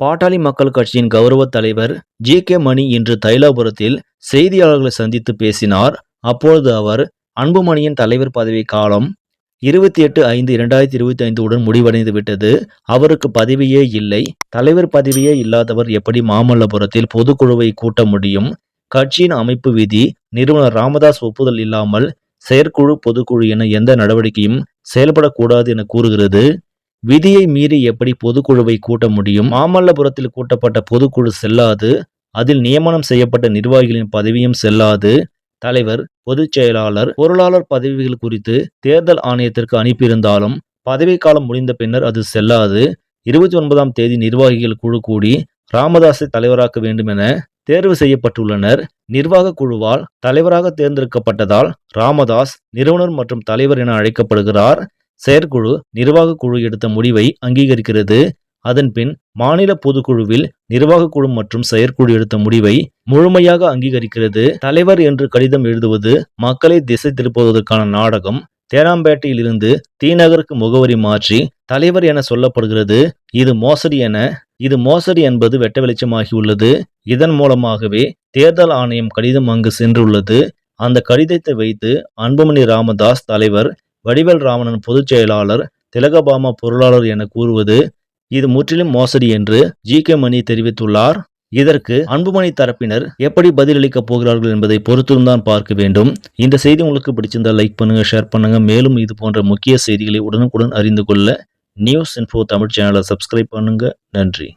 பாட்டாளி மக்கள் கட்சியின் கௌரவ தலைவர் ஜி கே மணி இன்று தைலாபுரத்தில் செய்தியாளர்களை சந்தித்து பேசினார். அப்பொழுது அவர் அன்புமணியின் தலைவர் பதவி காலம் இருபத்தி எட்டு ஐந்து இரண்டாயிரத்தி இருபத்தி ஐந்து உடன் முடிவடைந்து விட்டது. அவருக்கு பதவியே இல்லை. தலைவர் பதவியே இல்லாதவர் எப்படி மாமல்லபுரத்தில் பொதுக்குழுவை கூட்ட முடியும்? கட்சியின் அமைப்பு விதி நிறுவனர் ராமதாஸ் ஒப்புதல் இல்லாமல் செயற்குழு பொதுக்குழு என எந்த நடவடிக்கையும் செயல்படக்கூடாது என கூறுகிறது. விதியை மீறி எப்படி பொதுக்குழுவை கூட்ட முடியும்? மாமல்லபுரத்தில் கூட்டப்பட்ட பொதுக்குழு செல்லாது. அதில் நியமனம் செய்யப்பட்ட நிர்வாகிகளின் பதவியும் செல்லாது. தலைவர் பொதுச் செயலாளர் பொருளாளர் பதவிகள் குறித்து தேர்தல் ஆணையத்திற்கு அனுப்பியிருந்தாலும் பதவிக்காலம் முடிந்த பின்னர் அது செல்லாது. இருபத்தி ஒன்பதாம் தேதி நிர்வாகிகள் குழு கூடி ராமதாஸை தலைவராக்க வேண்டும் என தேர்வு செய்யப்பட்டுள்ளனர். நிர்வாக குழுவால் தலைவராக தேர்ந்தெடுக்கப்பட்டதால் ராமதாஸ் நிறுவனர் மற்றும் தலைவர் என அழைக்கப்படுகிறார். செயற்குழு நிர்வாக குழு எடுத்த முடிவை அங்கீகரிக்கிறது. அதன்பின் மாநில பொதுக்குழுவில் நிர்வாக குழு மற்றும் செயற்குழு எடுத்த முடிவை முழுமையாக அங்கீகரிக்கிறது. தலைவர் என்று கடிதம் எழுதுவது மக்களை திசை திருப்புவதற்கான நாடகம். தேனாம்பேட்டையிலிருந்து தீநகருக்கு முகவரி மாற்றி தலைவர் என சொல்லப்படுகிறது. இது மோசடி என இது மோசடி என்பது வெட்ட வெளிச்சமாகியுள்ளது. இதன் மூலமாகவே தேர்தல் ஆணையம் கடிதம் அங்கு சென்றுள்ளது. அந்த கடிதத்தை வைத்து அன்புமணி ராமதாஸ் தலைவர் வடிவேல் ராமனின் பொதுச் செயலாளர் திலகபாமா பொருளாளர் என கூறுவது இது முற்றிலும் மோசடி என்று ஜி. கே. மணி தெரிவித்துள்ளார். இதற்கு அன்புமணி தரப்பினர் எப்படி பதிலளிக்கப் போகிறார்கள் என்பதை பொறுத்திருந்தான் பார்க்க வேண்டும். இந்த செய்தி உங்களுக்கு பிடிச்சிருந்தால் லைக் பண்ணுங்க ஷேர் பண்ணுங்க. மேலும் இது போன்ற முக்கிய செய்திகளை உடனுக்குடன் அறிந்து கொள்ள நியூஸ் இன்ஃபோ தமிழ் சேனலை சப்ஸ்கிரைப் பண்ணுங்க. நன்றி.